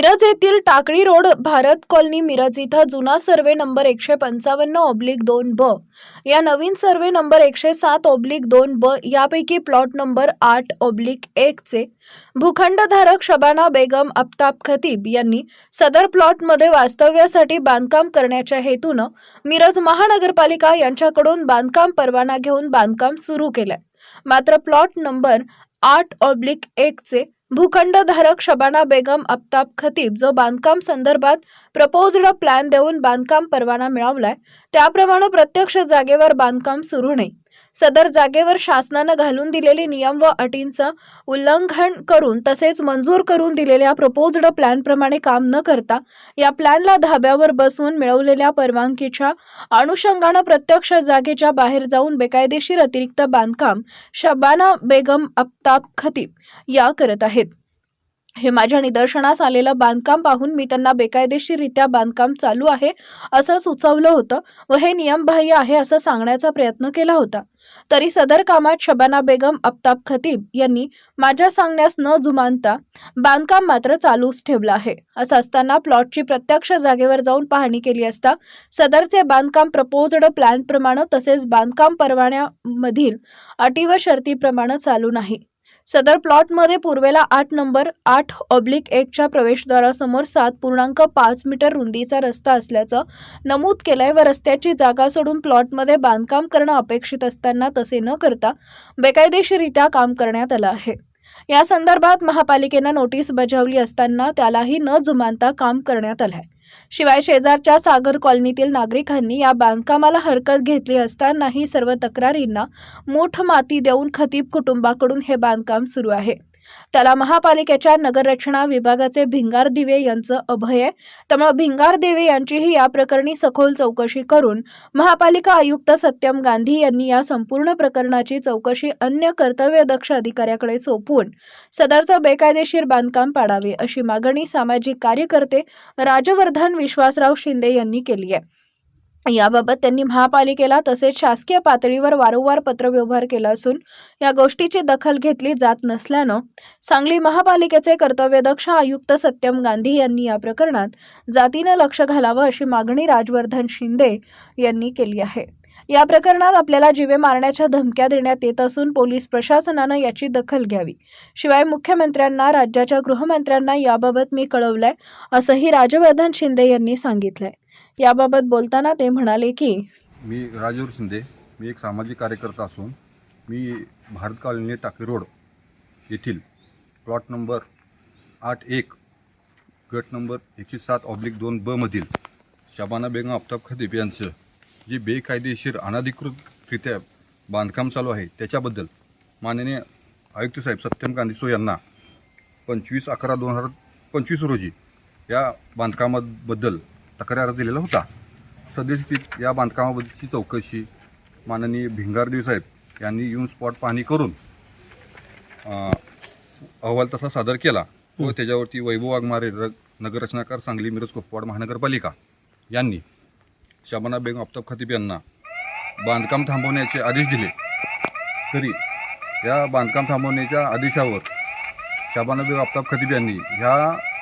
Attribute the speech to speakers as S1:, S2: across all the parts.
S1: मिरज येथील Takali road Bharat colony Miraj इथं जुना सर्वे नंबर एकशे पंचावन्न ऑब्लिक दोन ब. या नवीन सर्वे नंबर एकशे सात ऑब्लिक दोन ब यापैकी प्लॉट नंबर आठ ऑब्लिक एकचे भूखंडधारक शबाना बेगम अफ्ताब खतीब यांनी सदर प्लॉटमध्ये वास्तव्यासाठी बांधकाम करण्याच्या हेतूनं मिरज महानगरपालिका यांच्याकडून बांधकाम परवाना घेऊन बांधकाम सुरू केलंय. मात्र प्लॉट नंबर आठ ऑब्लिक एकचे भूखंडधारक शबाना बेगम अप्ताप खतीब जो बांधकाम संदर्भात प्रपोज्ड प्लॅन देऊन बांधकाम परवाना मिळवलाय त्याप्रमाणे प्रत्यक्ष जागेवर बांधकाम सुरू नाही. सदर जागेवर शासनानं घालून दिलेली नियम व अटींचं उल्लंघन करून तसेच मंजूर करून दिलेल्या प्रपोज्ड प्लॅनप्रमाणे काम न करता या प्लॅनला धाब्यावर बसवून मिळवलेल्या परवानगीच्या अनुषंगानं प्रत्यक्ष जागेच्या बाहेर जाऊन बेकायदेशीर अतिरिक्त बांधकाम शबाना बेगम अफ्ताब खतीब या करत आहेत. हे माझ्या निदर्शनास आलेलं बांधकाम पाहून मी त्यांना बेकायदेशीररित्या बांधकाम चालू आहे असं सुचवलं होतं व हे नियमबाह्य आहे असं सांगण्याचा प्रयत्न केला होता. तरी सदर कामात शबाना बेगम अफ्ताब खतीब यांनी माझ्या सांगण्यास न जुमानता बांधकाम मात्र चालूच ठेवलं आहे. असं असताना प्लॉटची प्रत्यक्ष जागेवर जाऊन पाहणी केली असता सदरचे बांधकाम प्रपोजड प्लॅनप्रमाणे तसेच बांधकाम परवान्यामधील अटी व शर्तीप्रमाणे चालू नाही. सदर प्लॉटमध्ये पूर्वेला आठ नंबर आठ ऑब्लिक एकच्या प्रवेशद्वारासमोर सात पूर्णांक पाच मीटर रुंदीचा रस्ता असल्याचं नमूद केलंय व रस्त्याची जागा सोडून प्लॉटमध्ये बांधकाम करणं अपेक्षित असताना तसे न करता बेकायदेशीरित्या काम करण्यात आलं आहे. या संदर्भात महापालिकेनं नोटीस बजावली असताना त्यालाही न जुमानता काम करण्यात आलं आहे शिवाय शेजारच्या सागर कॉलनीतील नागरिकांनी या बांधकामाला हरकत घेतली असतानाही सर्व तक्रारींना मूठ माती देऊन खतीब कुटुंबाकडून हे बांधकाम सुरू आहे. त्याला महापालिकेच्या नगररचना विभागाचे भिंगार दिवे यांचं अभय. आहे त्यामुळे भिंगार दिवे यांचीही या प्रकरणी सखोल चौकशी करून महापालिका आयुक्त सत्यम गांधी यांनी या संपूर्ण प्रकरणाची चौकशी अन्य कर्तव्यदक्ष अधिकाऱ्याकडे सोपवून सदरचं बेकायदेशीर बांधकाम पाडावे अशी मागणी सामाजिक कार्यकर्ते राजवर्धन विश्वासराव शिंदे यांनी केली आहे. याबाबत त्यांनी महापालिकेला तसेच शासकीय पातळीवर वारंवार पत्रव्यवहार केला असून या गोष्टीची दखल घेतली जात नसल्यानं सांगली महापालिकेचे कर्तव्यदक्ष आयुक्त सत्यम गांधी यांनी या प्रकरणात जातीनं लक्ष घालावं अशी मागणी राजवर्धन शिंदे यांनी केली आहे. या प्रकरणात आपल्याला जीवे मारण्याच्या धमक्या देण्यात येत असून पोलीस प्रशासनानं याची दखल घ्यावी. शिवाय मुख्यमंत्र्यांना राज्याच्या गृहमंत्र्यांना याबाबत मी कळवलंय असंही राजवर्धन शिंदे यांनी सांगितलंय. याबाबत बोलताना ते म्हणाले की
S2: मी राजूर शिंदे मी एक सामाजिक कार्यकर्ता असून मी भारत कॉलनी टाकी रोड येथील प्लॉट नंबर आठ एक गट नंबर एकशे सात ऑब्लिक दोन बमधील शबाना बेगम अफ्ताब खदीब यांचं जे बेकायदेशीर अनधिकृतरित्या बांधकाम चालू आहे त्याच्याबद्दल माननीय आयुक्त साहेब सत्यम कांदिसो यांना पंचवीस अकरा दोन हजार पंचवीस रोजी या बांधकामाबद्दल तक्रार दिलेला होता. सद्यस्थितीत या बांधकामाबद्दलची चौकशी माननीय भिंगारदेव साहेब यांनी येऊन स्पॉट पाहणी करून अ, अहवाल तसा सादर केला व त्याच्यावरती वैभव वाघमारे र नगररचनाकार सांगली मिरज कुपवाड महानगरपालिका यांनी शबाना बेगम अफ्ताब खतीब यांना बांधकाम थांबवण्याचे आदेश दिले. तरी या बांधकाम थांबवण्याच्या आदेशावर शबाना बेगम अफ्ताब खतीब यांनी ह्या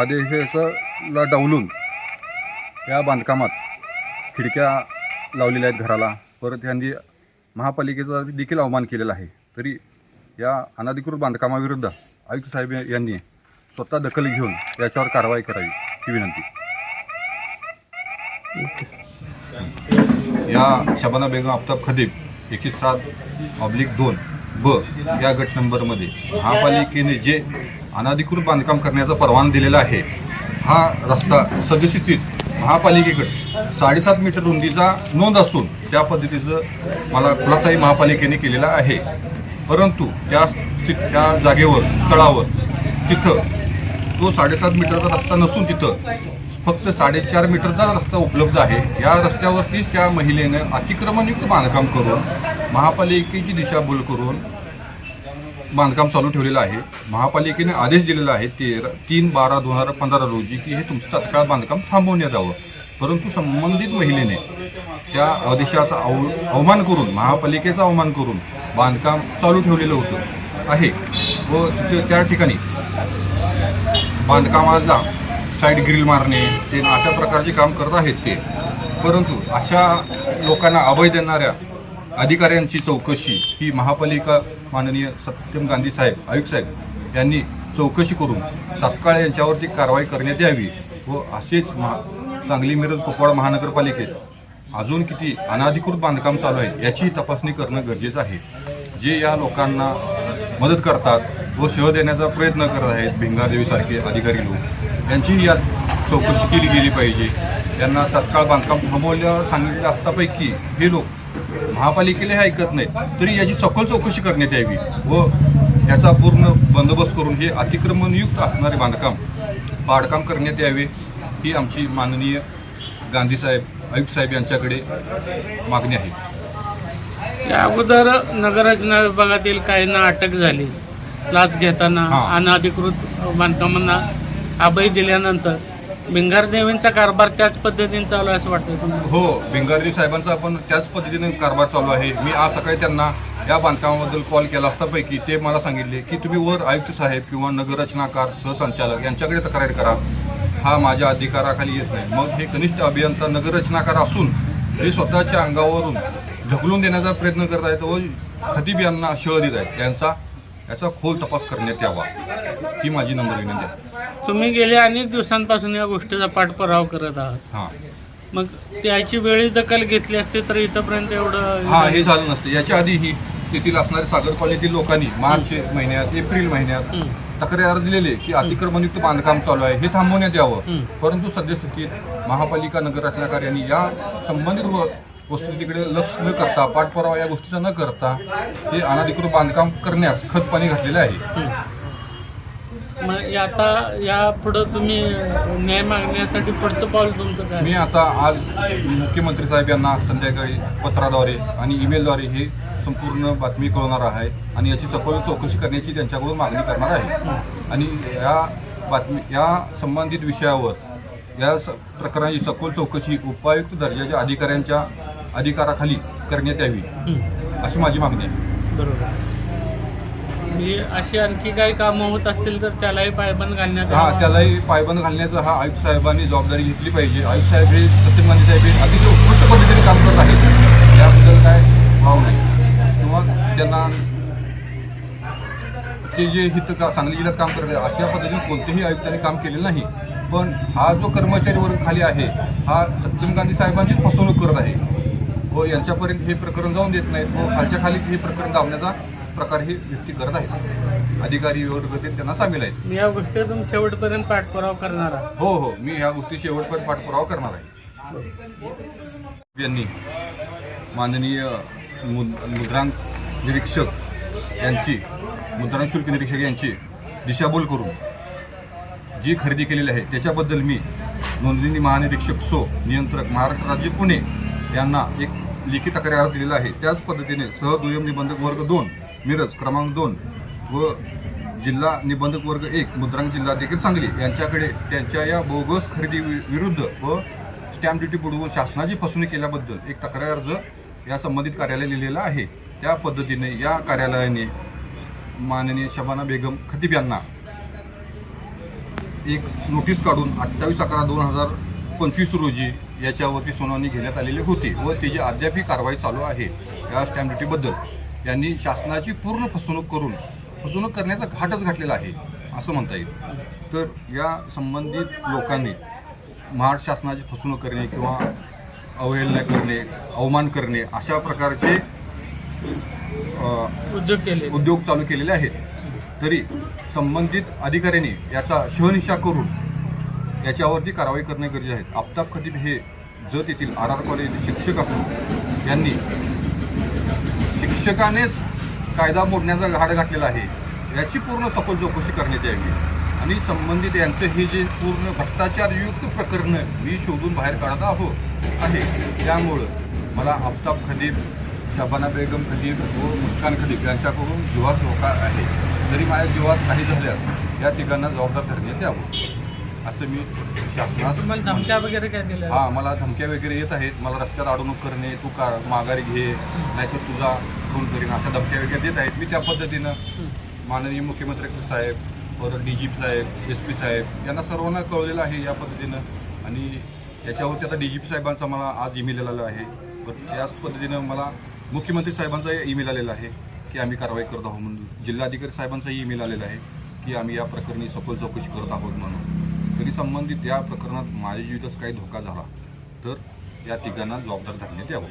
S2: आदेशाला डावलून या बांधकामात खिडक्या लावलेल्या आहेत घराला. परत यांनी महापालिकेचा देखील अवमान केलेला आहे. तरी या अनधिकृत बांधकामाविरुद्ध आयुक्त साहेब यांनी स्वतः दखल घेऊन याच्यावर कारवाई करावी ही विनंती. या शबाना बेगम आफताब खदीब एकशे सात ऑब्लिक दोन ब या गट नंबरमध्ये महापालिकेने जे अनधिकृत बांधकाम करण्याचा परवाना दिलेला आहे हा रस्ता सद्यस्थितीत महापालिकेकडे साडेसात मीटर रुंदीचा नोंद असून त्या पद्धतीचं मला खुलासाही महापालिकेने केलेला आहे. परंतु त्या स्थित त्या जागेवर स्थळावर तिथं तो साडेसात मीटरचा रस्ता नसून तिथं फक्त साडेचार मीटरचा रस्ता उपलब्ध आहे. या रस्त्यावरतीच त्या महिलेनं अतिक्रमणयुक्त बांधकाम करून महापालिकेची दिशाभूल करून बांधकाम चालू ठेवलेलं आहे. महापालिकेने आदेश दिलेला आहे तेरा तीन बारा दोन हजार पंधरा रोजी की हे तुमचं तात्काळ बांधकाम थांबवण्यात यावं. परंतु संबंधित महिलेने त्या आदेशाचा अव अवमान करून महापालिकेचा अवमान करून बांधकाम चालू ठेवलेलं होतं. आहे. व तिथे त्या ठिकाणी बांधकामाला साईड ग्रिल मारणे ते अशा प्रकारचे काम करत आहेत ते. परंतु अशा लोकांना अभय देणाऱ्या अधिकाऱ्यांची चौकशी ही महापालिका माननीय सत्यम गांधी साहेब आयुक्त साहेब यांनी चौकशी करून तात्काळ यांच्यावरती कारवाई करण्यात यावी व असेच महा सांगली मिरज कुपवाड महानगरपालिकेत अजून किती अनाधिकृत बांधकाम चालू आहे याची तपासणी करणं गरजेचं आहे. जे या लोकांना मदत करतात व शह देण्याचा प्रयत्न करत आहेत भिंगादेवीसारखे अधिकारी लोक यांची यात चौकशी केली गेली पाहिजे. त्यांना तत्काळ बांधकाम थांबवल्या सांगितलं असतापैकी हे लोक महापालिकेला हे ऐकत नाहीत. तरी याची सखोल चौकशी करण्यात यावी व याचा पूर्ण बंदोबस्त करून हे अतिक्रमणयुक्त असणारे बांधकाम पाडकाम करण्यात यावे ही आमची माननीय गांधी साहेब आयुक्त साहेब यांच्याकडे मागणी आहे.
S3: या अगोदर नगररचना विभागातील काहींना अटक झाली. लाच घेताना. अनधिकृत बांधकामांना अभय दिल्यानंतर भिंगारदेवींचा कारभार त्याच पद्धतीने चालू आहे असं वाटतं तुम्हाला?
S2: हो भिंगारदेवी साहेबांचा आपण त्याच पद्धतीने कारभार चालू आहे. मी आज सकाळी त्यांना या बांधकामाबद्दल कॉल केला असतापैकी ते मला सांगितले की तुम्ही वर आयुक्त साहेब किंवा नगररचनाकार सहसंचालक यांच्याकडे तक्रार करा. हा माझ्या अधिकाराखाली येत नाही. मग हे कनिष्ठ अभियंता नगररचनाकार असून हे स्वतःच्या अंगावरून ढकलून देण्याचा प्रयत्न करत आहेत व खतीब यांना शह देत आहेत. यांचा याचा खोल तपास करण्यात यावा. ही माझी नंबर विनंती आहे.
S3: तुम्ही गेल्या अनेक दिवसांपासून या गोष्टीचा पाठपुरावा करत आहात.
S2: हां.
S3: मग त्याची वेळी दखल घेतली असते तर इथंपर्यंत एवढं
S2: हा हे झालं नसतं. याच्या आधी ही तेथील असणाऱ्या सागर कॉलनीतील लोकांनी मार्च महिन्यात एप्रिल महिन्यात
S3: हं.
S2: तक्रार दिलेले की अतिक्रमणयुक्त बांधकाम चालू आहे. हे थांबवण्यात यावं.
S3: हं.
S2: परंतु सद्यस्थितीत महापालिका नगर रचनाकार यांनी या संबंधित व वस्तुस्थितीकडे लक्ष न करता पाठपुरावा या गोष्टीचा न करता हे अनाधिकृत बांधकाम करण्यास खतपाणी घातलेले आहे.
S3: मग आता या पुढं तुम्ही न्याय मागण्यासाठी पुढचं पाऊल तुमचं काय?
S2: मी आता आज मुख्यमंत्री साहेब यांना संध्याकाळी पत्राद्वारे आणि ईमेलद्वारे हे संपूर्ण बातमी कळवणार आहे आणि याची सखोल चौकशी करण्याची त्यांच्याकडून मागणी करणार आहे. आणि या बातमी या संबंधित विषयावर या स प्रकरणाची सखोल चौकशी उपायुक्त दर्जाच्या अधिकाऱ्यांच्या अधिकाराखाली करण्यात यावी. अशी माझी मागणी आहे.
S3: बरोबर. म्हणजे अशी आणखी काही कामं होत असतील तर त्यालाही पायबंद घालण्यात
S2: हा. त्यालाही पायबंद घालण्याचा हा आयुक्त साहेबांनी जबाबदारी घेतली पाहिजे. आयुक्त साहेब हे सत्यम गांधी साहेब हे अतिशय उत्कृष्ट पद्धतीने काम करत आहेत. याबद्दल काय भाव नाही. किंवा त्यांना ते जे हित का सांगली जिल्ह्यात काम करत आहे अशा पद्धतीने कोणत्याही आयुक्तांनी काम केलेलं नाही. पण हा जो कर्मचारी वर्ग खाली आहे हा सत्यम गांधी साहेबांचीच फसवणूक करत आहे. यांच्यापर्यंत हे प्रकरण जाऊन देत नाहीत. व खालच्या खाली हे प्रकरण दाबण्याचा प्रकार ही व्यक्ती करत आहेत. अधिकारी वर्ग ते त्यांना सामील आहेत.
S3: मी या गोष्टीतून शेवटपर्यंत पाठपुरावा करणार आहे.
S2: हो हो. मी ह्या गोष्टी शेवटपर्यंत पाठपुरावा करणार आहे. यांनी माननीय मुद- मुद्रांक निरीक्षक यांची मुद्रांक शुल्क निरीक्षक यांची दिशाभूल करून जी खरेदी केलेली आहे त्याच्याबद्दल मी नोंदणी महानिरीक्षक सो नियंत्रक महाराष्ट्र राज्य पुणे यांना एक लिखित तक्रार दिलेला आहे. त्याच पद्धतीने सह दुय्यम निबंधक वर्ग दोन मिरज क्रमांक दोन व जिल्हा निबंधक वर्ग एक मुद्रांक जिल्हा देखील सांगली यांच्याकडे त्यांच्या या बोगस खरेदी वि- विरुद्ध व स्टॅम्प ड्युटी बुडवून शासनाची फसवणूक केल्याबद्दल एक तक्रार अर्ज या संबंधित कार्यालय लिहिलेला आहे. त्या पद्धतीने या कार्यालयाने माननीय शबाना बेगम खतीब यांना एक नोटीस काढून अठ्ठावीस अकरा दोन हजार पंचवीस रोजी याच्यावरती सुनावणी घेण्यात आलेली होती व त्याची अद्यापही कारवाई चालू आहे. या स्टॅम्प ड्युटीबद्दल यांनी शासनाची पूर्ण फसवणूक करून फसवणूक करण्याचा घाटच घातलेला आहे असं म्हणता येईल. तर या संबंधित लोकांनी महाराष्ट्र शासनाची फसवणूक करणे किंवा अवहेलना करणे अवमान करणे अशा प्रकारचे
S3: उद्योग केले
S2: उद्योग चालू केलेले आहेत. तरी संबंधित अधिकाऱ्यांनी याचा शहनिशा करून याच्यावरती कारवाई करणे गरजेचे आहे. आफताब खतीब हे जत येथील आर आर कॉलेज शिक्षक असून यांनी शिक्षकानेच कायदा मोडण्याचा घाड घातलेला आहे. याची पूर्ण सखोल चौकशी करण्यात यावी. आणि संबंधित यांचं हे जे पूर्ण भ्रष्टाचारयुक्त प्रकरणं मी शोधून बाहेर काढत आहोत आहे. त्यामुळं मला आफताब खदीब शबाना बेगम खदीब व मुस्कान खदीब यांच्याकडून जीवास धोका आहे. जरी माझ्या जीवास काही झाल्यास या तिघांना जबाबदार धरण्यात यावं. असं मी शासनास
S3: धमक्या वगैरे काय दिल्या?
S2: हा मला धमक्या वगैरे येत आहेत. मला रस्त्यात अडवणूक करणे तू का माघारी घे नाहीतर तुझा खून करीन अशा धमक्या वगैरे देत आहेत. मी त्या पद्धतीनं माननीय मुख्यमंत्री साहेब परत डी जी पी साहेब एस पी साहेब यांना सर्वांना कळलेलं आहे या पद्धतीनं. आणि याच्यावरती आता डी जी पी साहेबांचा मला आज ईमेल आलेला आहे. पण याच पद्धतीनं मला मुख्यमंत्री साहेबांचा ईमेल आलेला आहे की आम्ही कारवाई करत आहोत म्हणून. जिल्हाधिकारी साहेबांचाही ईमेल आलेला आहे की आम्ही या प्रकरणी सखोल चौकशी करत आहोत म्हणून. तरी संबंधित या प्रकरणात माझ्या जीवितच काही धोका झाला तर या तिघांना जबाबदार धरण्यात यावं.